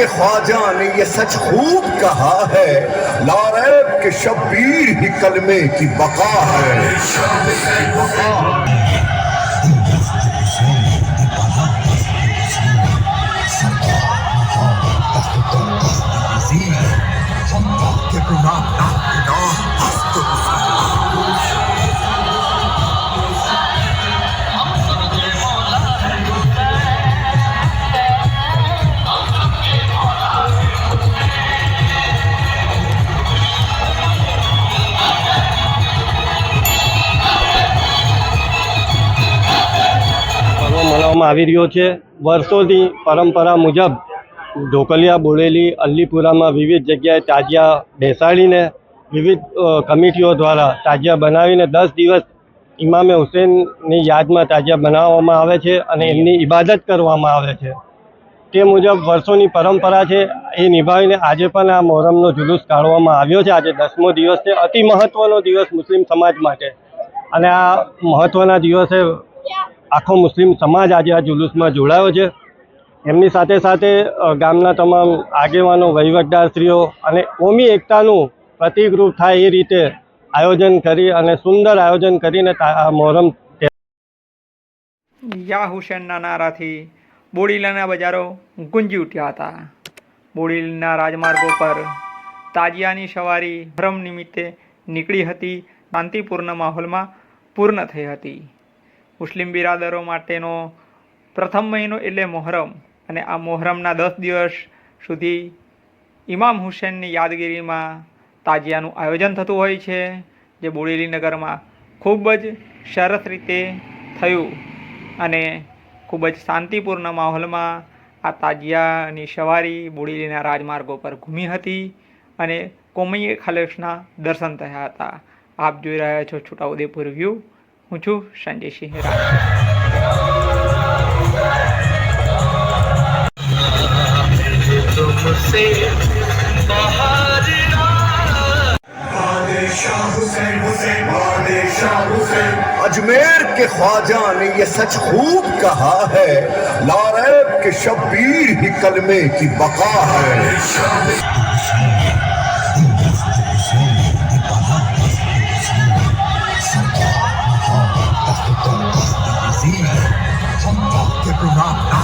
کہ خواجہ نے یہ سچ خوب کہا ہے۔ لاریب کے شبیر ہی کلمے کی بقا ہے۔ મનાવવામાં આવી રહ્યો છે. વર્ષોથી પરંપરા મુજબ ઢોકલિયા બોળેલી અલ્લીપુરામાં વિવિધ જગ્યાએ તાજિયા બેસાડીને વિવિધ કમિટીઓ દ્વારા તાજિયા બનાવીને દસ દિવસ ઇમામે હુસેનની યાદમાં તાજિયા બનાવવામાં આવે છે અને એમની ઇબાદત કરવામાં આવે છે. તે મુજબ વર્ષોની પરંપરા છે એ નિભાવીને આજે પણ આ મોહરમનો જુલુસ કાઢવામાં આવ્યો છે. આજે દસમો દિવસ છે. અતિ મહત્ત્વનો દિવસ મુસ્લિમ સમાજ માટે. અને આ મહત્ત્વના દિવસે આખો મુસ્લિમ સમાજ આજે આ જુલુસમાં જોડાયો છે. એમની સાથે સાથે ગામના તમામ આગેવાનો, વહીવટદારશ્રીઓ અને કોમી એકતાનું પ્રતિકરૂપ થાય એ રીતે આયોજન કરી અને સુંદર આયોજન કરીને મોહરમ યા હુસેનના નારાથી બોડીલાના બજારો ગુંજી ઉઠ્યા હતા. બોડીલના રાજમાર્ગો પર તાજિયાની સવારી, ધર્મ નિમિત્તે નીકળી હતી, શાંતિપૂર્ણ માહોલમાં પૂર્ણ થઈ હતી. મુસ્લિમ બિરાદરો માટેનો પ્રથમ મહિનો એટલે મોહરમ. અને આ મોહરમના દસ દિવસ સુધી ઇમામ હુસેનની યાદગીરીમાં તાજિયાનું આયોજન થતું હોય છે, જે બોડેલી નગરમાં ખૂબ જ સરસ રીતે થયું અને ખૂબ જ શાંતિપૂર્ણ માહોલમાં આ તાજિયાની સવારી બોડેલીના રાજમાર્ગો પર ઘૂમી હતી અને કોમૈય ખાલેસના દર્શન થયા હતા. આપ જોઈ રહ્યા છો છોટાઉદેપુર વ્યૂ. હું છું સંજયસિંહ રાય अजमेर के ख्वाजा ने ये सच खूब कहा है लारैब के शब्बीर ही कलमे की बका है 啊